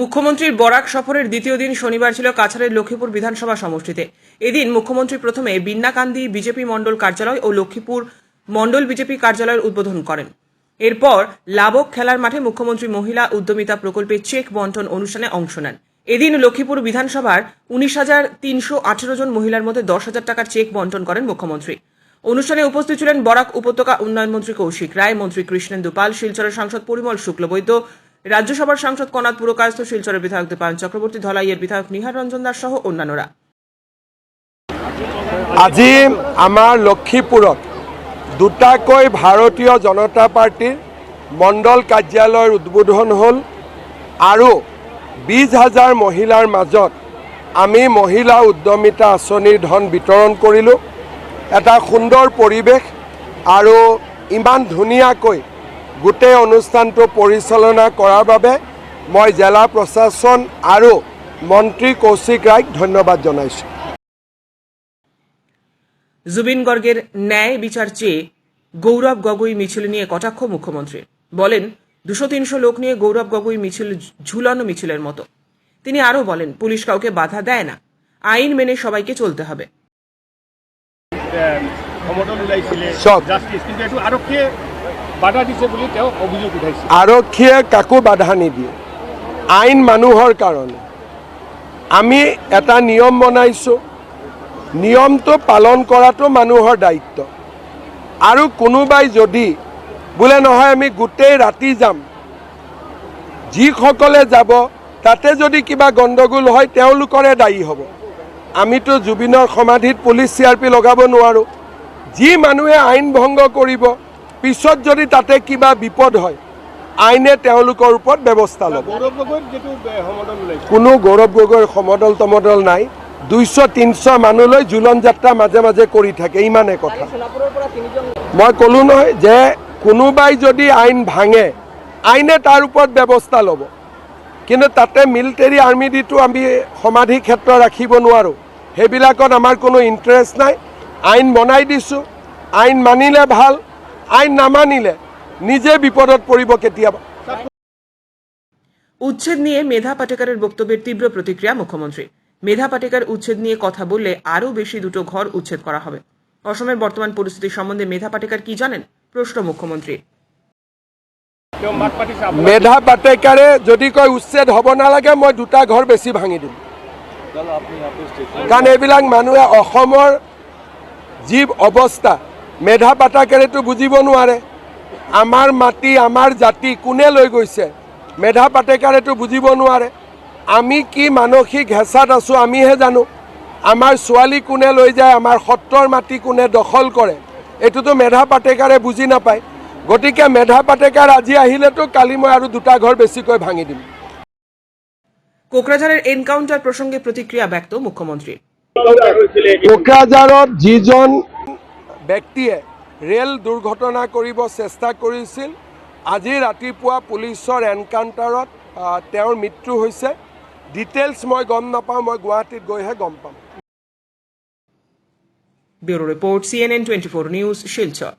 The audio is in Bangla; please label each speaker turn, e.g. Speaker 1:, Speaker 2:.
Speaker 1: মুখ্যমন্ত্রীর বরাক সফরের দ্বিতীয় দিন শনিবার ছিল কাছাড়ের লক্ষ্মীপুর বিধানসভা সমষ্টিতে। এদিন মুখ্যমন্ত্রী প্রথমে বিন্নাকান্দি বিজেপি মণ্ডল কার্যালয় ও লক্ষ্মীপুর মণ্ডল বিজেপি কার্যালয়ের উদ্বোধন করেন। এরপর লাবক খেলার মাঠে মুখ্যমন্ত্রী মহিলা উদ্যমিতা প্রকল্পে চেক বন্টন অনুষ্ঠানে অংশ নেন। এদিন লক্ষ্মীপুর বিধানসভার উনিশ হাজার তিনশো আঠেরো জন মহিলার মধ্যে দশ হাজার টাকার চেক বন্টন করেন মুখ্যমন্ত্রী। অনুষ্ঠানে উপস্থিত ছিলেন বরাক উপত্যকা উন্নয়ন মন্ত্রী কৌশিক রায়, মন্ত্রী কৃষ্ণেন্দু পাল, শিলচরের সাংসদ পরিমল শুক্লবৈদ্য রাজ্যসভার সাংসদ কনাথ পুরকায়স্থ, শিলচরের বিধায়ক দীপায়ন চক্রবর্তী, ধলাইয়ের বিধায়ক নিহার রঞ্জন দাস সহ অন্যান্যরা।
Speaker 2: আজি আমাৰ লক্ষীপুৰত দুটাকৈ ভাৰতীয় জনতা পাৰ্টীৰ মণ্ডল কাৰ্যালয়ৰ উদ্বোধন হ'ল আৰু বিছ হাজাৰ মহিলাৰ মাজত আমি মহিলা উদ্যমিতা আঁচনিৰ ধন বিতৰণ কৰিলোঁ। এটা সুন্দৰ পৰিৱেশ আৰু ইমান ধুনীয়াকৈ গোটেই অনুষ্ঠানটো পৰিচালনা কৰাৰ বাবে মই জিলা প্ৰশাসন আৰু মন্ত্ৰী কৌশিক ৰায়ক ধন্যবাদ জনাইছোঁ।
Speaker 1: জুবিন গর্গের ন্যায় বিচার চেয়ে গৌরব গগৈ মিছিল নিয়ে কটাক্ষ মুখ্যমন্ত্রী বলেন দুশো তিনশো লোক নিয়ে গৌরব গগৈ মিছিল ঝুলানো মিছিলের মতো। তিনি আরও বলেন পুলিশ কাউকে বাধা দেয় না। আইন মেনে সবাইকে চলতে হবে।
Speaker 3: কিন্তু বাধা দিছে বুলি তেওঁ অভিযোগ উঠাইছে।
Speaker 2: আৰক্ষীয়ে কাকো বাধা নিদিয়ে। আইন মানুহৰ কাৰণে। আমি এটা নিয়ম বনাইছোঁ। নিয়মটো পালন কৰাটো মানুহৰ দায়িত্ব। আৰু কোনোবাই যদি বোলে নহয়, আমি গোটেই ৰাতি যাম। যিসকলে যাব, তাতে যদি কিবা গণ্ডগোল হয়, তেওঁলোকৰে দায়ী হ'ব। আমিতো জুবিনৰ সমাধিত পুলিচ চি আৰ পি লগাব নোৱাৰোঁ। যি মানুহে আইন ভংগ কৰিব পিছত যদি তাতে কিবা বিপদ হয় আইনে তেওঁলোকৰ ওপৰত ব্যৱস্থা ল'ব।
Speaker 3: ওলাইছে।
Speaker 2: কোনো গৌৰৱ গগৈৰ সমদল তমদল নাই দুইশ তিনিশ মানুহলৈ জোলন যাত্ৰা মাজে মাজে কৰি থাকে ইমানে কথা। মই ক'লো নহয় যে কোনোবাই যদি আইন ভাঙে আইনে তাৰ ওপৰত ব্যৱস্থা ল'ব। কিন্তু তাতে মিলিটেৰী আৰ্মি দিটো আমি সমাধি ক্ষেত্ৰ ৰাখিব নোৱাৰোঁ। সেইবিলাকত আমাৰ কোনো ইণ্টাৰেষ্ট নাই। আইন বনাই দিছোঁ। আইন মানিলে ভালো। আইন নামানিলে নিজে বিপদত পৰিব কেতিয়াবা।
Speaker 1: উচ্ছেদ নিয়ে মেধা পাটেকারের বক্তব্যের তীব্র প্রতিক্রিয়া মুখ্যমন্ত্রী। মেধা পাটেকার উচ্ছেদ নিয়ে কথা বললে আরও বেশি দুটো ঘর উচ্ছেদ করা হবে। অসমের বর্তমান পরিস্থিতি সম্বন্ধে মেধা পাটেকার কি জানেন?
Speaker 3: পাতিছে আপোনাৰ
Speaker 2: মেধা পাটেকাৰে যদি কয় উচ্ছেদ হ'ব নালাগে মই দুটা ঘৰ বেছি ভাঙি দিম। কাৰণ এইবিলাক মানুহে অসমৰ যি অৱস্থা মেধা পাটেকাৰেতো বুজিব নোৱাৰে। আমাৰ মাটি আমাৰ জাতি কোনে লৈ গৈছে? মেধা পাটেকাৰেতো বুজিব নোৱাৰে। আমি কি মানসিক হেঁচাত আছোঁ আমিহে জানো। আমাৰ ছোৱালী কোনে লৈ যায় আমাৰ সত্ৰৰ মাটি কোনে দখল কৰে? এইটোতো মেধা পাটেকাৰে বুজি নাপায়। গতিকে মেধা পাটেকাৰ আজি আহিলেতো কালি মই আৰু দুটা ঘৰ বেছিকৈ ভাঙি দিম।
Speaker 1: কোকরাঝাড়ের এনকাউন্টার প্রসঙ্গে প্রতিক্রিয়া ব্যক্ত মুখ্যমন্ত্রীর
Speaker 2: কোকৰাঝাৰত যিজন ব্যক্তিয়ে ৰেল দুৰ্ঘটনা কৰিব চেষ্টা কৰিছিল। আজি ৰাতিপুৱা পুলিচৰ এনকাউণ্টাৰত তেওঁৰ মৃত্যু হৈছে। ডিটেইলছ মই গম নাপাওঁ, মই গুৱাহাটীত গৈহে গম পাম।
Speaker 1: Bureau report CNN twenty four news Silchar